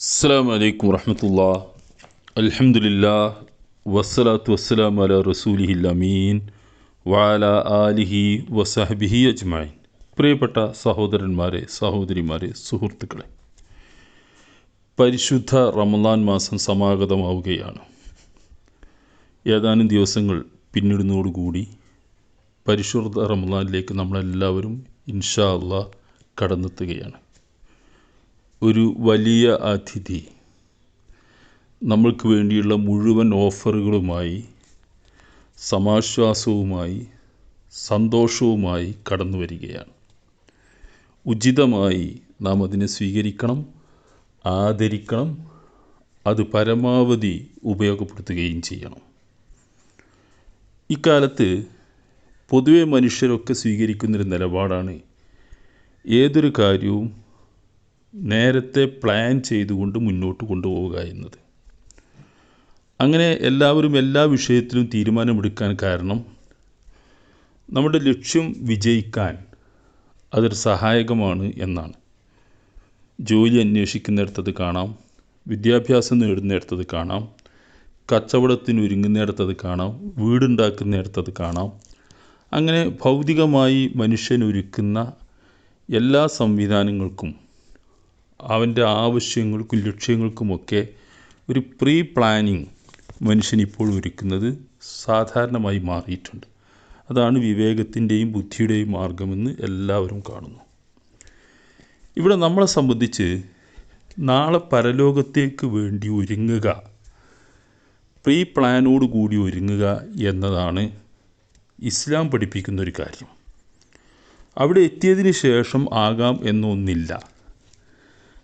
അസ്സാം വലൈക്കും വറഹമത്തുള്ള. അൽഹംദുലില്ലാ വസ്സലാത്തു വസ്സലാം അല റസൂലിഹിൽ അമീൻ വാല ആലിഹി വസഹബിഹി അജ്മായിൻ പ്രിയപ്പെട്ട സഹോദരന്മാരെ സഹോദരിമാരെ സുഹൃത്തുക്കളെ പരിശുദ്ധ റമദാൻ മാസം സമാഗതമാവുകയാണ്. ഏതാനും ദിവസങ്ങൾ പിന്നിടുന്നതോടുകൂടി പരിശുദ്ധ റമദാനിലേക്ക് നമ്മളെല്ലാവരും ഇൻഷാ അള്ളാഹ് കടന്നെത്തുകയാണ്. ഒരു വലിയ അതിഥി. നമ്മൾക്ക് വേണ്ടിയുള്ള മുഴുവൻ ഓഫറുകളുമായി സമാശ്വാസവുമായി സന്തോഷവുമായി കടന്നു വരികയാണ്. ഉചിതമായി നാം അതിനെ സ്വീകരിക്കണം ആദരിക്കണം അത് പരമാവധി ഉപയോഗപ്പെടുത്തുകയും ചെയ്യണം. ഇക്കാലത്ത് പൊതുവെ മനുഷ്യരൊക്കെ സ്വീകരിക്കുന്നൊരു നിലപാടാണ് ഏതൊരു കാര്യവും നേരത്തെ പ്ലാൻ ചെയ്തുകൊണ്ട് മുന്നോട്ട് കൊണ്ടുപോവുക എന്നത്. അങ്ങനെ എല്ലാവരും എല്ലാ വിഷയത്തിലും തീരുമാനമെടുക്കാൻ കാരണം നമ്മുടെ ലക്ഷ്യം വിജയിക്കാൻ അതൊരു സഹായകമാണ് എന്നാണ്. ജോലി അന്വേഷിക്കുന്നിടത്തത് കാണാം വിദ്യാഭ്യാസം നേടുന്നിടത്തത് കാണാം കച്ചവടത്തിന് ഒരുങ്ങുന്നിടത്തത് കാണാം വീടുണ്ടാക്കുന്നിടത്തത് കാണാം. അങ്ങനെ ഭൗതികമായി മനുഷ്യനൊരുക്കുന്ന എല്ലാ സംവിധാനങ്ങൾക്കും അവന്റെ ആവശ്യങ്ങൾക്കും ലക്ഷ്യങ്ങൾക്കുമൊക്കെ ഒരു പ്രീ പ്ലാനിങ് മനുഷ്യൻ ഇപ്പോൾ ഒരുക്കുന്നത് സാധാരണമായി മാറിയിട്ടുണ്ട്. അതാണ് വിവേകത്തിന്റെയും ബുദ്ധിയുടെയും മാർഗമെന്ന് എല്ലാവരും കാണുന്നു. ഇവിടെ നമ്മളെ സംബന്ധിച്ച് നാളെ പരലോകത്തേക്ക് വേണ്ടി ഒരുങ്ങുക പ്രീ പ്ലാനോട് കൂടി ഒരുങ്ങുക എന്നതാണ് ഇസ്ലാം പഠിപ്പിക്കുന്ന ഒരു കാര്യം. അവിടെ എത്തിയതിന് ശേഷം ആകാം എന്നൊന്നില്ല.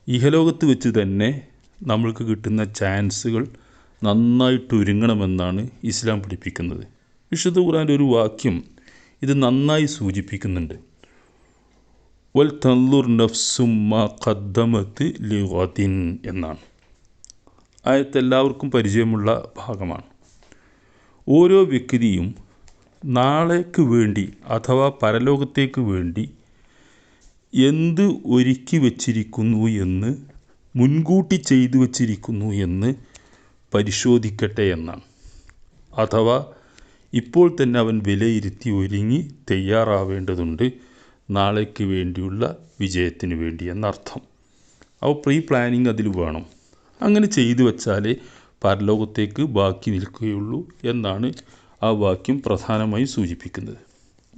ഇഹലോകത്ത് വെച്ച് തന്നെ നമ്മൾക്ക് കിട്ടുന്ന ചാൻസുകൾ നന്നായിട്ട് ഒരുങ്ങണമെന്നാണ് ഇസ്ലാം പഠിപ്പിക്കുന്നത്. വിശുദ്ധ ഖുറാന്റെ ഒരു വാക്യം ഇത് നന്നായി സൂചിപ്പിക്കുന്നുണ്ട്. വൽ തന്നൂർ നഫ്സുമ്മ ഖദ്ദമത്ത് ലിഗതിൻ എന്നാണ്. ആയത്ത് എല്ലാവർക്കും പരിചയമുള്ള ഭാഗമാണ്. ഓരോ വ്യക്തിയും നാളേക്ക് വേണ്ടി അഥവാ പരലോകത്തേക്ക് വേണ്ടി എന്ത് ഒരുക്കി വച്ചിരിക്കുന്നു എന്ന് മുൻകൂട്ടി ചെയ്തു വച്ചിരിക്കുന്നു എന്ന് പരിശോധിക്കട്ടെ എന്നാണ്. അഥവാ ഇപ്പോൾ തന്നെ അവൻ വിലയിരുത്തി ഒരുങ്ങി തയ്യാറാവേണ്ടതുണ്ട് നാളേക്ക് വേണ്ടിയുള്ള വിജയത്തിന് വേണ്ടി എന്നർത്ഥം. അപ്പോൾ പ്രീ പ്ലാനിങ് അതിൽ വേണം. അങ്ങനെ ചെയ്തു വച്ചാലേ പരലോകത്തേക്ക് ബാക്കി നിൽക്കുകയുള്ളൂ എന്നാണ് ആ വാക്യം പ്രധാനമായും സൂചിപ്പിക്കുന്നത്.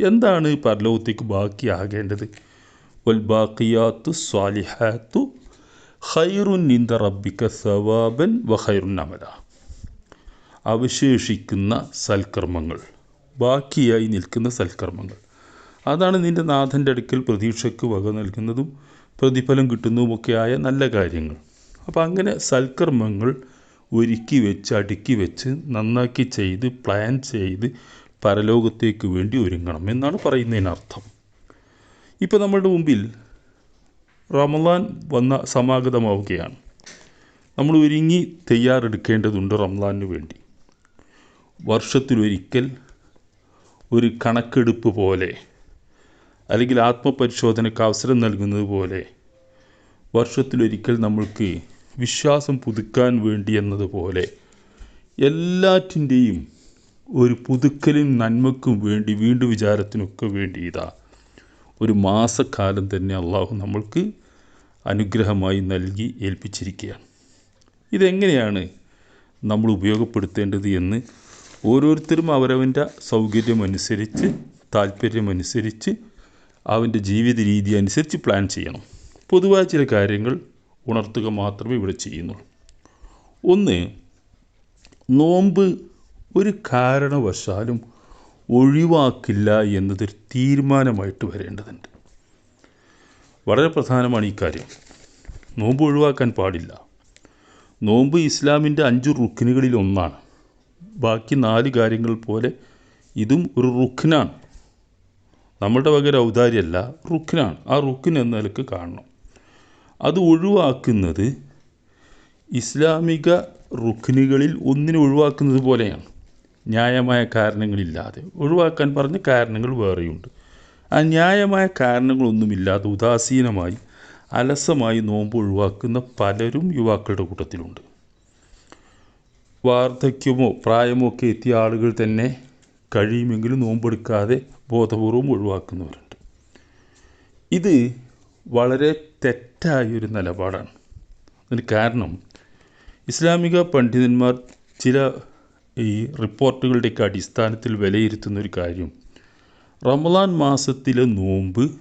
എന്താണ് പരലോകത്തേക്ക് ബാക്കിയാകേണ്ടത് വൽബാക്കിയാത്തു സ്വാലിഹാത്തു ഖൈറുൻ ഇന്ദ റബ്ബിക്ക സവാബൻ വ ഖൈറുൻ അമല അവശേഷിക്കുന്ന സൽക്കർമ്മങ്ങൾ ബാക്കിയായി നിൽക്കുന്ന സൽക്കർമ്മങ്ങൾ. അതാണ് നിന്റെ നാഥന്റെ അടുക്കൽ പ്രതീക്ഷയ്ക്ക് വക നൽകുന്നതും പ്രതിഫലം കിട്ടുന്നതുമൊക്കെയായ നല്ല കാര്യങ്ങൾ. അപ്പോൾ അങ്ങനെ സൽക്കർമ്മങ്ങൾ ഒരുക്കി വെച്ച് അടുക്കി വെച്ച് നന്നാക്കി ചെയ്ത് പ്ലാൻ ചെയ്ത് പരലോകത്തേക്ക് വേണ്ടി ഒരുങ്ങണം എന്നാണ് പറയുന്നതിനർത്ഥം. ഇപ്പോൾ നമ്മളുടെ മുമ്പിൽ റമദാൻ വന്ന സമാഗതമാവുകയാണ്. നമ്മൾ ഒരുങ്ങി തയ്യാറെടുക്കേണ്ടതുണ്ട് റമദാനിന് വേണ്ടി. വർഷത്തിലൊരിക്കൽ ഒരു കണക്കെടുപ്പ് പോലെ അല്ലെങ്കിൽ ആത്മപരിശോധനയ്ക്ക് അവസരം നൽകുന്നത് പോലെ വർഷത്തിലൊരിക്കൽ നമ്മൾക്ക് വിശ്വാസം പുതുക്കാൻ വേണ്ടി എന്നതുപോലെ എല്ലാറ്റിന്റെയും ഒരു പുതുക്കലും നന്മക്കും വേണ്ടി വീണ്ടും വിചാരത്തിനൊക്കെ വേണ്ടി ഇതാ ഒരു മാസക്കാലം തന്നെ അള്ളാഹു നമ്മൾക്ക് അനുഗ്രഹമായി നൽകി ഏൽപ്പിച്ചിരിക്കുകയാണ്. ഇതെങ്ങനെയാണ് നമ്മൾ ഉപയോഗപ്പെടുത്തേണ്ടത് എന്ന് ഓരോരുത്തരും അവരവന്റെ സൗകര്യമനുസരിച്ച് താല്പര്യമനുസരിച്ച് അവന്റെ ജീവിത രീതി അനുസരിച്ച് പ്ലാൻ ചെയ്യണം. പൊതുവായ ചില കാര്യങ്ങൾ ഉണർത്തുക മാത്രമേ ഇവിടെ ചെയ്യുന്നുള്ളൂ. ഒന്ന് നോമ്പ് ഒരു കാരണവശാലും ഒഴിവാക്കില്ല എന്നതൊരു തീരുമാനമായിട്ട് വരേണ്ടതുണ്ട്. വളരെ പ്രധാനമാണ് ഈ കാര്യം. നോമ്പ് ഒഴിവാക്കാൻ പാടില്ല. നോമ്പ് ഇസ്ലാമിന്റെ അഞ്ച് റുക്കിനുകളിൽ ഒന്നാണ്. ബാക്കി നാല് കാര്യങ്ങൾ പോലെ ഇതും ഒരു റുക്കിനാണ് നമ്മളുടെ വക ഔദാര്യമല്ല റുക്കിനാണ് ആ റുക്കിൻ എന്ന നിലയ്ക്ക് കാണണം. അത് ഒഴിവാക്കുന്നത് ഇസ്ലാമിക റുക്കിനുകളിൽ ഒന്നിനെ ഒഴിവാക്കുന്നത് പോലെയാണ്. ന്യായമായ കാരണങ്ങളില്ലാതെ ഒഴിവാക്കാൻ പറഞ്ഞ കാരണങ്ങൾ വേറെയുണ്ട്. ആ ന്യായമായ കാരണങ്ങളൊന്നുമില്ലാതെ ഉദാസീനമായി അലസമായി നോമ്പ് ഒഴിവാക്കുന്ന പലരും യുവാക്കളുടെ കൂട്ടത്തിലുണ്ട്. വാർദ്ധക്യമോ പ്രായമോ ഒക്കെ എത്തിയ ആളുകൾ തന്നെ കഴിയുമെങ്കിലും നോമ്പെടുക്കാതെ ബോധപൂർവം ഒഴിവാക്കുന്നവരുണ്ട്. ഇത് വളരെ തെറ്റായൊരു നിലപാടാണ്. അതിന് കാരണം ഇസ്ലാമിക പണ്ഡിതന്മാർ ചില ഈ റിപ്പോർട്ടുകളുടെയൊക്കെ അടിസ്ഥാനത്തിൽ വിലയിരുത്തുന്ന ഒരു കാര്യം. റമദാൻ മാസത്തിലെ നോമ്പ്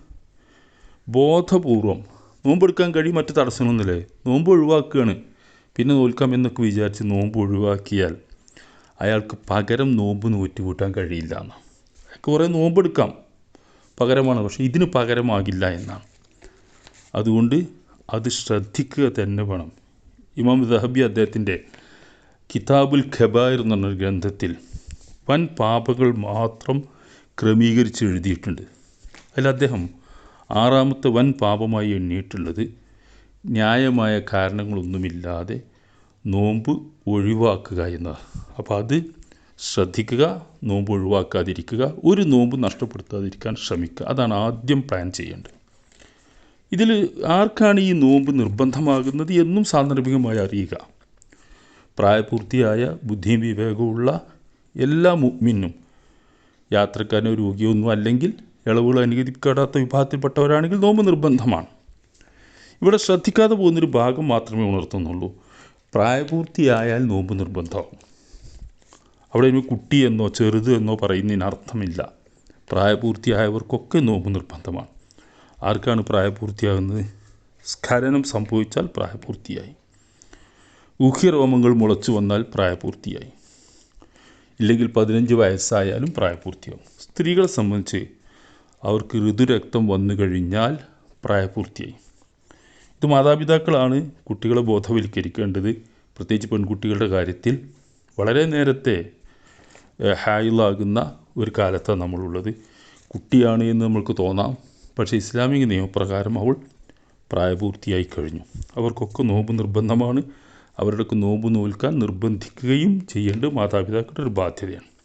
ബോധപൂർവം നോമ്പെടുക്കാൻ കഴിയും മറ്റു തടസ്സങ്ങളൊന്നുമില്ലേ? നോമ്പ് ഒഴിവാക്കുകയാണ്. പിന്നെ നോൽക്കാം എന്നൊക്കെ വിചാരിച്ച് നോമ്പ് ഒഴിവാക്കിയാൽ അയാൾക്ക് പകരം നോമ്പ് നൂറ്റുകൂട്ടാൻ കഴിയില്ല എന്നാണ്. അയാൾക്ക് കുറേ നോമ്പെടുക്കാം. പകരമാണ്. പക്ഷേ ഇതിന് പകരമാകില്ല എന്നാണ്. അതുകൊണ്ട് അത് ശ്രദ്ധിക്കുക തന്നെ വേണം. ഇമാം ദഹബി അദ്ദേഹത്തിന്റെ കിതാബുൽ ഖബായർ എന്ന് പറഞ്ഞൊരു ഗ്രന്ഥത്തിൽ വൻ പാപകൾ മാത്രം ക്രമീകരിച്ച് എഴുതിയിട്ടുണ്ട്. അതിൽ അദ്ദേഹം ആറാമത്തെ വൻ പാപമായി എണ്ണിയിട്ടുള്ളത് ന്യായമായ കാരണങ്ങളൊന്നുമില്ലാതെ നോമ്പ് ഒഴിവാക്കുക എന്നതാണ് അപ്പോൾ അത് ശ്രദ്ധിക്കുക നോമ്പ് ഒഴിവാക്കാതിരിക്കുക ഒരു നോമ്പ് നഷ്ടപ്പെടുത്താതിരിക്കാൻ ശ്രമിക്കുക. അതാണ് ആദ്യം പ്ലാൻ ചെയ്യേണ്ടത്. ഇതിൽ ആർക്കാണ് ഈ നോമ്പ് നിർബന്ധമാകുന്നത് എന്നും സാന്ദർഭികമായി അറിയുക. പ്രായപൂർത്തിയായ ബുദ്ധിയും വിവേകവുമുള്ള എല്ലാ മുഗ്മിനും യാത്രക്കാരനോ രോഗിയൊന്നും അല്ലെങ്കിൽ ഇളവുകൾ അനുവദിക്കാത്ത വിഭാഗത്തിൽപ്പെട്ടവരാണെങ്കിൽ നോമ്പ് നിർബന്ധമാണ്. ഇവിടെ ശ്രദ്ധിക്കാതെ പോകുന്നൊരു ഭാഗം മാത്രമേ ഉണർത്തുന്നുള്ളൂ. പ്രായപൂർത്തിയായാൽ നോമ്പ് നിർബന്ധമാകും. അവിടെ ഇനി കുട്ടി എന്നോ ചെറുത് എന്നോ പറയുന്നതിന് അർത്ഥമില്ല പ്രായപൂർത്തിയായവർക്കൊക്കെ നോമ്പ് നിർബന്ധമാണ്. ആർക്കാണ് പ്രായപൂർത്തിയാകുന്നത്? സ്ഖലനം സംഭവിച്ചാൽ പ്രായപൂർത്തിയായി. ഊഹ്യരോമങ്ങൾ മുളച്ചു വന്നാൽ പ്രായപൂർത്തിയായി. ഇല്ലെങ്കിൽ പതിനഞ്ച് വയസ്സായാലും പ്രായപൂർത്തിയാവും. സ്ത്രീകളെ സംബന്ധിച്ച് അവർക്ക് ഋതുരക്തം വന്നു കഴിഞ്ഞാൽ പ്രായപൂർത്തിയായി. ഇത് മാതാപിതാക്കളാണ് കുട്ടികളെ ബോധവൽക്കരിക്കേണ്ടത്. പ്രത്യേകിച്ച് പെൺകുട്ടികളുടെ കാര്യത്തിൽ വളരെ നേരത്തെ ഹായിലാകുന്ന ഒരു കാലത്താണ് നമ്മളുള്ളത്. കുട്ടിയാണ് എന്ന് നമ്മൾക്ക് തോന്നാം. പക്ഷേ ഇസ്ലാമിക നിയമപ്രകാരം അവൾ പ്രായപൂർത്തിയായി കഴിഞ്ഞു. അവർക്കൊക്കെ നോമ്പ് നിർബന്ധമാണ്. അവരുടെയൊക്കെ നോമ്പ് നോൽക്കാൻ നിർബന്ധിക്കുകയും ചെയ്യേണ്ടത് മാതാപിതാക്കളുടെ ഒരു ബാധ്യതയാണ്.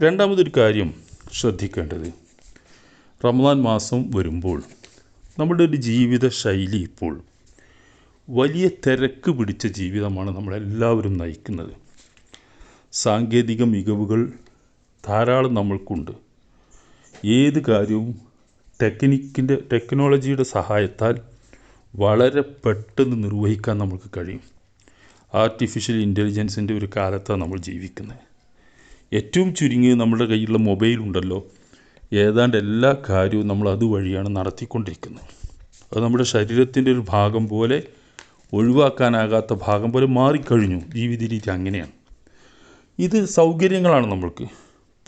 രണ്ടാമതൊരു കാര്യം ശ്രദ്ധിക്കേണ്ടത്. റമദാൻ മാസം വരുമ്പോൾ നമ്മുടെ ഒരു ജീവിത ശൈലി ഇപ്പോൾ വലിയ തിരക്ക് പിടിച്ച ജീവിതമാണ് നമ്മളെല്ലാവരും നയിക്കുന്നത്. സാങ്കേതിക മികവുകൾ ധാരാളം നമ്മൾക്കുണ്ട്. ഏത് കാര്യവും ടെക്നിക്കിന്റെ ടെക്നോളജിയുടെ സഹായത്താൽ വളരെ പെട്ടെന്ന് നിർവഹിക്കാൻ നമുക്ക് കഴിയും. ആർട്ടിഫിഷ്യൽ ഇന്റലിജൻസിന്റെ ഒരു കാലത്താണ് നമ്മൾ ജീവിക്കുന്നത്. ഏറ്റവും ചുരുങ്ങിയത് നമ്മുടെ കയ്യിലുള്ള മൊബൈൽ ഉണ്ടല്ലോ. ഏതാണ്ട് എല്ലാ കാര്യവും നമ്മൾ അതുവഴിയാണ് നടത്തിക്കൊണ്ടിരിക്കുന്നത്. അത് നമ്മുടെ ശരീരത്തിന്റെ ഒരു ഭാഗം പോലെ ഒഴിവാക്കാനാകാത്ത ഭാഗം പോലെ മാറിക്കഴിഞ്ഞു. ജീവിത രീതി അങ്ങനെയാണ്. ഇത് സൗകര്യങ്ങളാണ് നമ്മൾക്ക്.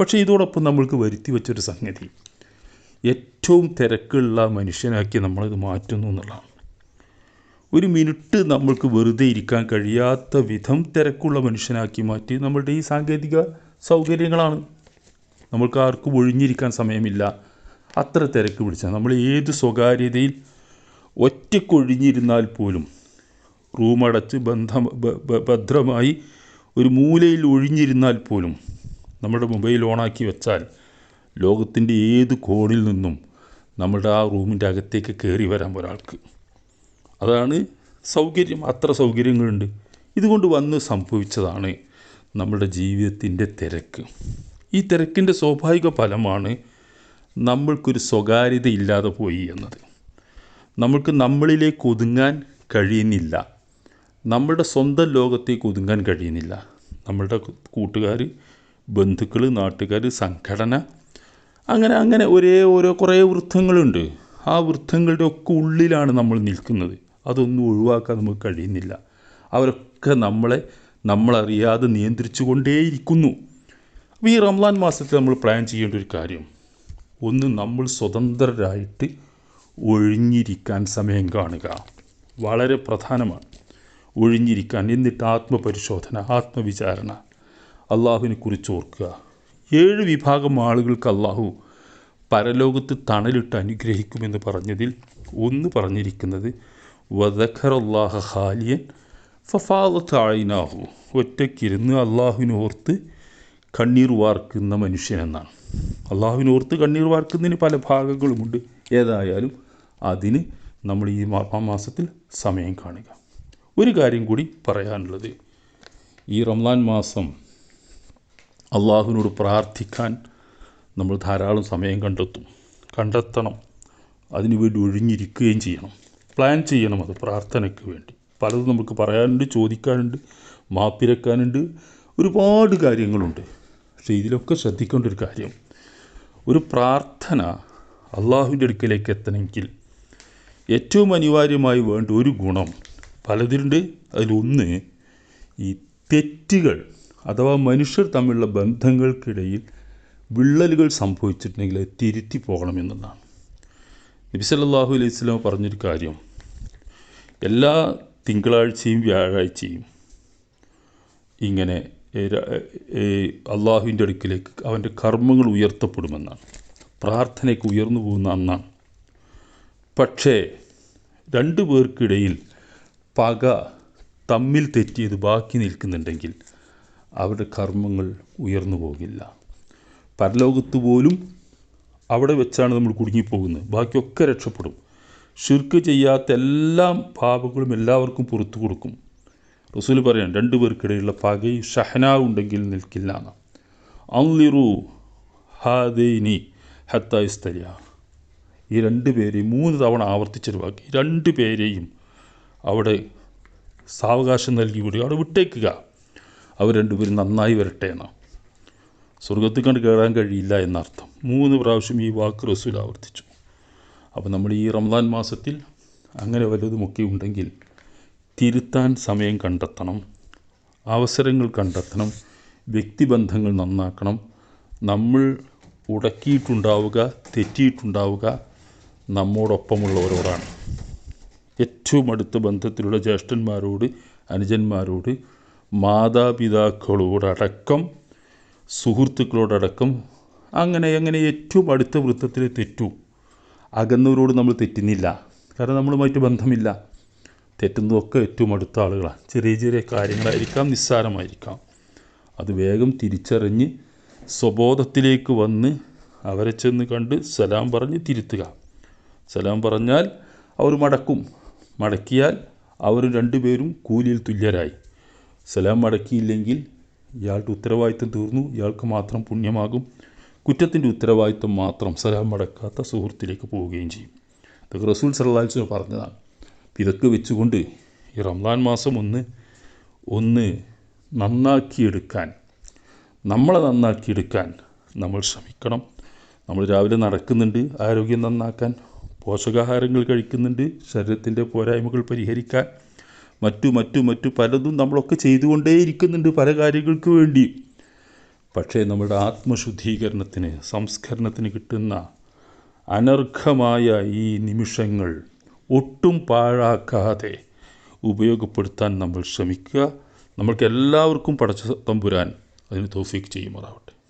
പക്ഷേ ഇതോടൊപ്പം നമ്മൾക്ക് വരുത്തി വെച്ചൊരു സംഗതി. ഏറ്റവും തിരക്കുള്ള മനുഷ്യനാക്കി നമ്മളിത് മാറ്റുന്നു എന്നുള്ളതാണ്. ഒരു മിനിറ്റ് നമ്മൾക്ക് വെറുതെ ഇരിക്കാൻ കഴിയാത്ത വിധം തിരക്കുള്ള മനുഷ്യനാക്കി മാറ്റി നമ്മളുടെ ഈ സാങ്കേതിക സൗകര്യങ്ങളാണ്. നമ്മൾക്ക് ആർക്കും ഒഴിഞ്ഞിരിക്കാൻ സമയമില്ല. അത്ര തിരക്ക് പിടിച്ച നമ്മൾ ഏത് സ്വകാര്യതയിൽ ഒറ്റക്കൊഴിഞ്ഞിരുന്നാൽ പോലും റൂമടച്ച് ബന്ധം ഭദ്രമായി ഒരു മൂലയിൽ ഒഴിഞ്ഞിരുന്നാൽ പോലും നമ്മുടെ മൊബൈൽ ഓണാക്കി വെച്ചാൽ ലോകത്തിന്റെ ഏത് കോണിൽ നിന്നും നമ്മുടെ ആ റൂമിന്റെ അകത്തേക്ക് കയറി വരാൻ ഒരാൾക്ക്. അതാണ് സൗകര്യം. അത്ര സൗകര്യങ്ങളുണ്ട്. ഇതുകൊണ്ട് വന്ന് സംഭവിച്ചതാണ് നമ്മുടെ ജീവിതത്തിന്റെ തിരക്ക്. ഈ തിരക്കിന്റെ സ്വാഭാവിക ഫലമാണ് നമ്മൾക്കൊരു സ്വകാര്യത ഇല്ലാതെ പോയി എന്നത്. നമ്മൾക്ക് നമ്മളിലേക്ക് ഒതുങ്ങാൻ കഴിയുന്നില്ല. നമ്മളുടെ സ്വന്തം ലോകത്തേക്ക് ഒതുങ്ങാൻ കഴിയുന്നില്ല. നമ്മളുടെ കൂട്ടുകാർ ബന്ധുക്കൾ നാട്ടുകാർ സംഘടന അങ്ങനെ അങ്ങനെ ഒരേ ഓരോ കുറേ വൃത്തങ്ങളുണ്ട്. ആ വൃത്തങ്ങളുടെ ഒക്കെ ഉള്ളിലാണ് നമ്മൾ നിൽക്കുന്നത്. അതൊന്നും ഒഴിവാക്കാൻ നമുക്ക് കഴിയുന്നില്ല. അവരൊക്കെ നമ്മളെ നമ്മളറിയാതെ നിയന്ത്രിച്ചു കൊണ്ടേയിരിക്കുന്നു അപ്പോൾ ഈ റംലാൻ മാസത്തിൽ നമ്മൾ പ്ലാൻ ചെയ്യേണ്ട ഒരു കാര്യം ഒന്ന് നമ്മൾ സ്വതന്ത്രരായിട്ട് ഒഴിഞ്ഞിരിക്കാൻ സമയം കാണുക. വളരെ പ്രധാനമാണ്. ഒഴിഞ്ഞിരിക്കാൻ എന്നിട്ട് ആത്മപരിശോധന ആത്മവിചാരണ. അള്ളാഹുവിനെ കുറിച്ച് ഓർക്കുക. ഏഴ് വിഭാഗം ആളുകൾക്ക് അള്ളാഹു പരലോകത്ത് തണലിട്ട് അനുഗ്രഹിക്കുമെന്ന് പറഞ്ഞതിൽ ഒന്ന് പറഞ്ഞിരിക്കുന്നത് വദഖറല്ലാഹ ഖാലിയൻ ഫഫാദത്ത് ആയിനാഹു ഒറ്റയ്ക്കിരുന്ന് അള്ളാഹുവിനോർത്ത് കണ്ണീർ വാർക്കുന്ന മനുഷ്യനെന്നാണ്. അള്ളാഹുവിനോർത്ത് കണ്ണീർ വാർക്കുന്നതിന് പല ഭാഗങ്ങളുമുണ്ട്. ഏതായാലും അതിന് നമ്മൾ ഈ മാസത്തിൽ സമയം കാണുക. ഒരു കാര്യം കൂടി പറയാനുള്ളത്. ഈ റംലാൻ മാസം അള്ളാഹുവിനോട് പ്രാർത്ഥിക്കാൻ നമ്മൾ ധാരാളം സമയം കണ്ടെത്തും. കണ്ടെത്തണം. അതിനുവേണ്ടി ഒഴിഞ്ഞിരിക്കുകയും ചെയ്യണം. പ്ലാൻ ചെയ്യണം അത് പ്രാർത്ഥനയ്ക്ക് വേണ്ടി. പലതും നമുക്ക് പറയാനുണ്ട് ചോദിക്കാനുണ്ട് മാപ്പിരക്കാനുണ്ട്. ഒരുപാട് കാര്യങ്ങളുണ്ട്. പക്ഷേ ഇതിലൊക്കെ ശ്രദ്ധിക്കേണ്ട ഒരു കാര്യം ഒരു പ്രാർത്ഥന അള്ളാഹുവിന്റെ അടുക്കലേക്ക് എത്തണമെങ്കിൽ ഏറ്റവും അനിവാര്യമായി വേണ്ട ഒരു ഗുണം പലതിലുണ്ട്. അതിലൊന്ന് ഈ തെറ്റുകൾ അഥവാ മനുഷ്യർ തമ്മിലുള്ള ബന്ധങ്ങൾക്കിടയിൽ വിള്ളലുകൾ സംഭവിച്ചിട്ടുണ്ടെങ്കിൽ തിരുത്തി പോകണമെന്നതാണ് നബി സല്ലല്ലാഹു അലൈഹി സ്വലാം പറഞ്ഞൊരു കാര്യം. എല്ലാ തിങ്കളാഴ്ചയും വ്യാഴാഴ്ചയും ഇങ്ങനെ അള്ളാഹുവിന്റെ അടുക്കിലേക്ക് അവന്റെ കർമ്മങ്ങൾ ഉയർത്തപ്പെടുമെന്നാണ്. പ്രാർത്ഥനയ്ക്ക് ഉയർന്നു പോകുന്ന അന്നാണ്. പക്ഷേ രണ്ടു പേർക്കിടയിൽ പക തമ്മിൽ തെറ്റിയത് ബാക്കി നിൽക്കുന്നുണ്ടെങ്കിൽ അവരുടെ കർമ്മങ്ങൾ ഉയർന്നു പോകില്ല. പരലോകത്ത് പോലും അവിടെ വെച്ചാണ് നമ്മൾ കുടുങ്ങിപ്പോകുന്നത്. ബാക്കിയൊക്കെ രക്ഷപ്പെടും. ഷിർക്ക് ചെയ്യാത്ത എല്ലാ പാപങ്ങളും എല്ലാവർക്കും പുറത്തു കൊടുക്കും. റസൂൽ രണ്ടു പേർക്കിടയിലുള്ള പകയും ഷഹന ഉണ്ടെങ്കിൽ നിൽക്കില്ല എന്ന്. അള്ളിറു ഹാദൈനി ഹത്തായിസ്തരിയ ഈ രണ്ട് പേരെയും മൂന്ന് തവണ ആവർത്തിച്ചൊരു ബാക്കി രണ്ട് പേരെയും അവിടെ സാവകാശം നൽകി വിടുക അവിടെ വിട്ടേക്കുക. അവർ രണ്ടുപേരും നന്നായി വരട്ടെ എന്നാണ് സ്വർഗത്തിൽ കണ്ട് കയറാൻ കഴിയില്ല എന്നർത്ഥം. മൂന്ന് പ്രാവശ്യം ഈ വാക്ക് റസൂൽ ആവർത്തിച്ചു. അപ്പോൾ നമ്മൾ ഈ റംസാൻ മാസത്തിൽ അങ്ങനെ വല്ലതുമൊക്കെ ഉണ്ടെങ്കിൽ തിരുത്താൻ സമയം കണ്ടെത്തണം അവസരങ്ങൾ കണ്ടെത്തണം വ്യക്തിബന്ധങ്ങൾ നന്നാക്കണം നമ്മൾ ഉടക്കിയിട്ടുണ്ടാവുക തെറ്റിയിട്ടുണ്ടാവുക നമ്മോടൊപ്പമുള്ളവരോടാണ്. ഏറ്റവും അടുത്ത ബന്ധത്തിലുള്ള ജ്യേഷ്ഠന്മാരോട് അനുജന്മാരോട് മാതാപിതാക്കളോടടക്കം സുഹൃത്തുക്കളോടടക്കം അങ്ങനെ അങ്ങനെ ഏറ്റവും അടുത്ത വൃത്തത്തിൽ തെറ്റു. അകന്നവരോട് നമ്മൾ തെറ്റുന്നില്ല കാരണം നമ്മളുമായിട്ട് ബന്ധമില്ല. തെറ്റുന്നതൊക്കെ ഏറ്റവും അടുത്ത ആളുകളാണ്. ചെറിയ ചെറിയ കാര്യങ്ങളായിരിക്കാം നിസ്സാരമായിരിക്കാം. അത് വേഗം തിരിച്ചറിഞ്ഞ് സ്വബോധത്തിലേക്ക് വന്ന് അവരെ ചെന്ന് കണ്ട് സലാം പറഞ്ഞ് തിരുത്തുക. സലാം പറഞ്ഞാൽ അവർ മടക്കും. മടക്കിയാൽ അവർ രണ്ടുപേരും കൂലിയിൽ തുല്യരായി. സലാം മടക്കിയില്ലെങ്കിൽ ഇയാളുടെ ഉത്തരവാദിത്തം തീർന്നു. ഇയാൾക്ക് മാത്രം പുണ്യമാകും. കുറ്റത്തിന്റെ ഉത്തരവാദിത്വം മാത്രം സലാം മടക്കാത്ത സുഹൃത്തിലേക്ക് പോവുകയും ചെയ്യും. ഇതൊക്കെ റസൂൽ സല്ലാസ് പറഞ്ഞതാണ് ഇതൊക്കെ വെച്ചുകൊണ്ട് ഈ റംസാൻ മാസം ഒന്ന് ഒന്ന് നന്നാക്കിയെടുക്കാൻ നമ്മളെ നന്നാക്കിയെടുക്കാൻ നമ്മൾ ശ്രമിക്കണം. നമ്മൾ രാവിലെ നടക്കുന്നുണ്ട് ആരോഗ്യം നന്നാക്കാൻ പോഷകാഹാരങ്ങൾ കഴിക്കുന്നുണ്ട് ശരീരത്തിന്റെ പോരായ്മകൾ പരിഹരിക്കാൻ മറ്റു മറ്റു മറ്റു പലതും നമ്മളൊക്കെ ചെയ്തുകൊണ്ടേയിരിക്കുന്നുണ്ട് പല കാര്യങ്ങൾക്ക് വേണ്ടി. പക്ഷേ നമ്മുടെ ആത്മശുദ്ധീകരണത്തിന് സംസ്കരണത്തിന് കിട്ടുന്ന അനർഘമായ ഈ നിമിഷങ്ങൾ ഒട്ടും പാഴാക്കാതെ ഉപയോഗപ്പെടുത്താൻ നമ്മൾ ശ്രമിക്കുക. നമ്മൾക്ക് എല്ലാവർക്കും പടച്ച തമ്പുരാൻ അതിന് തോഫീക്ക് ചെയ്യുമാറാവട്ടെ.